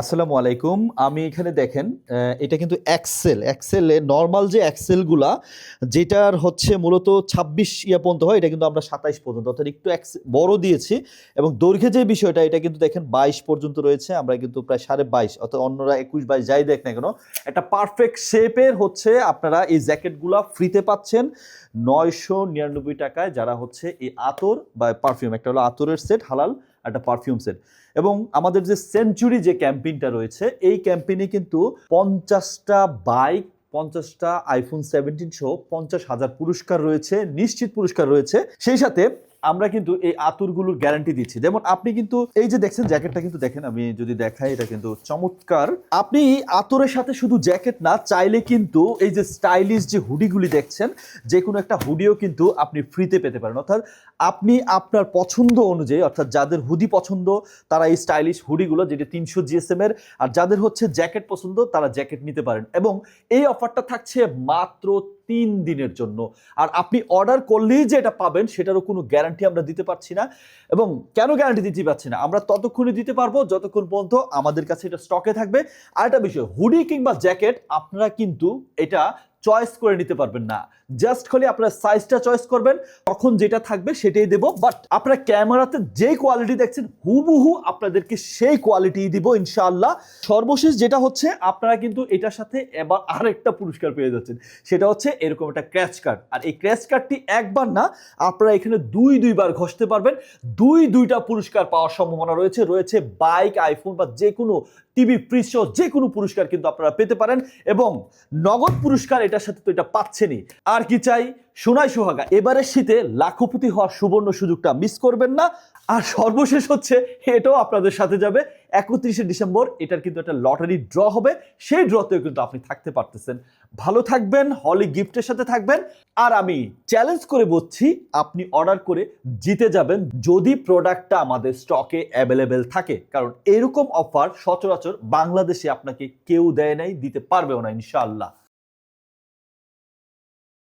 আসসালামু আলাইকুম। আমি এখানে দেখেন এটা কিন্তু এক্সেল এক্সেলে নর্মাল যে এক্সেলগুলা যেটার হচ্ছে মূলত ছাব্বিশ ইয়া পর্যন্ত হয়, এটা কিন্তু আমরা সাতাইশ পর্যন্ত। অর্থাৎ একটু বড় দিয়েছি এবং দৈর্ঘ্যে যে বিষয়টা, এটা কিন্তু দেখেন বাইশ পর্যন্ত রয়েছে, আমরা কিন্তু প্রায় সাড়ে বাইশ, অর্থাৎ অন্যরা একুশ বাইশ যাই দেখ না কেন। একটা পারফেক্ট শেপের হচ্ছে আপনারা এই জ্যাকেটগুলা ফ্রিতে পাচ্ছেন নয়শো নিরানব্বই টাকায়, যারা হচ্ছে এই আতর বা পারফিউম একটা হলো আতরের সেট হালাল। একটা পারফিউম সেট এবং আমাদের যে সেঞ্চুরি যে ক্যাম্পেইনটা রয়েছে, এই ক্যাম্পেইনে কিন্তু পঞ্চাশটা বাইক পঞ্চাশটা আইফোন সেভেন্টিন সহ পঞ্চাশ হাজার পুরস্কার রয়েছে, নিশ্চিত পুরস্কার রয়েছে। সেই সাথে আমরা কিন্তু এই আতুরগুলোর গ্যারান্টি দিচ্ছি। যেমন আপনি কিন্তু এই যে দেখছেন জ্যাকেটটা কিন্তু দেখেন, আমি যদি দেখাই, এটা কিন্তু চমৎকার। আপনি আতরের সাথে শুধু জ্যাকেট না, চাইলে কিন্তু এই যে স্টাইলিশ যে হুডিগুলি দেখছেন, যে কোনো একটা হুডিও কিন্তু আপনি ফ্রিতে পেতে পারেন। অর্থাৎ আপনি আপনার পছন্দ অনুযায়ী, অর্থাৎ যাদের হুডি পছন্দ, তারা এই স্টাইলিশ হুডিগুলো, যেটা তিনশো জিএসএম এর, আর যাদের হচ্ছে জ্যাকেট পছন্দ, তারা জ্যাকেট নিতে পারেন। এবং এই অফারটা থাকছে মাত্র তিন দিনের জন্য। আর আপনি অর্ডার করলেই যে এটা পাবেন, সেটারও কোনো গ্যারান্টি আমরা দিতে পারছি না। এবং কেন গ্যারান্টি দিতে পারছি না? আমরা ততক্ষণই দিতে পারব, যতক্ষণ পর্যন্ত আমাদের কাছে এটা স্টকে থাকবে। আর একটা বিষয় হুডি কিংবা জ্যাকেট আপনারা কিন্তু এটা চয়েস করে নিতে পারবেন না। জাস্ট খালি আপনার সাইজটা চয়েস করবেন তখন যেটা থাকবে সেটাই দেবো বাট আপনার ক্যামেরাতে যে কোয়ালিটি দেখছেন, হুবহু আপনাদেরকে সেই কোয়ালিটি দিব ইনশাআল্লাহ। সর্বশেষ যেটা হচ্ছে, আপনারা কিন্তু এটার সাথে এবার আরেকটা পুরস্কার পেয়ে যাচ্ছেন। সেটা হচ্ছে এরকম একটা ক্র্যাচ কার্ড আর এই ক্র্যাচ কার্ডটি একবার না, আপনারা এখানে দুই, দুইবার ঘষতে পারবেন। দুই, দুইটা পুরস্কার পাওয়ার সম্ভাবনা রয়েছে। রয়েছে বাইক আইফোন বা যে কোনো টিভি, ফ্রিজ সহ যে কোনো পুরস্কার কিন্তু আপনারা পেতে পারেন এবং নগদ পুরস্কার এটার সাথে তো এটা পাচ্ছেনই। আর কি চাই? সোনাই সোহাগা, এবারের শীতে লাখপতি হওয়ার সুবর্ণ সুযোগটা মিস করবেন না। আর সর্বশেষ হচ্ছে, এটাও আপনাদের সাথে যাবে। একত্রিশে ডিসেম্বর, এটার কিন্তু একটা লটারি ড্র হবে। সেই ড্রতেও কিন্তু আপনি থাকতে পারতেছেন। ভালো থাকবেন, হলি গিফটের সাথে থাকবেন। আর আমি চ্যালেঞ্জ করে বলছি, আপনি অর্ডার করে জিতে যাবেন যদি প্রোডাক্টটা আমাদের স্টকে অ্যাভেলেবেল থাকে। কারণ এরকম অফার সচরাচর বাংলাদেশে আপনাকে কেউ দেয় নাই, দিতে পারবেও না, ইনশাআল্লাহ।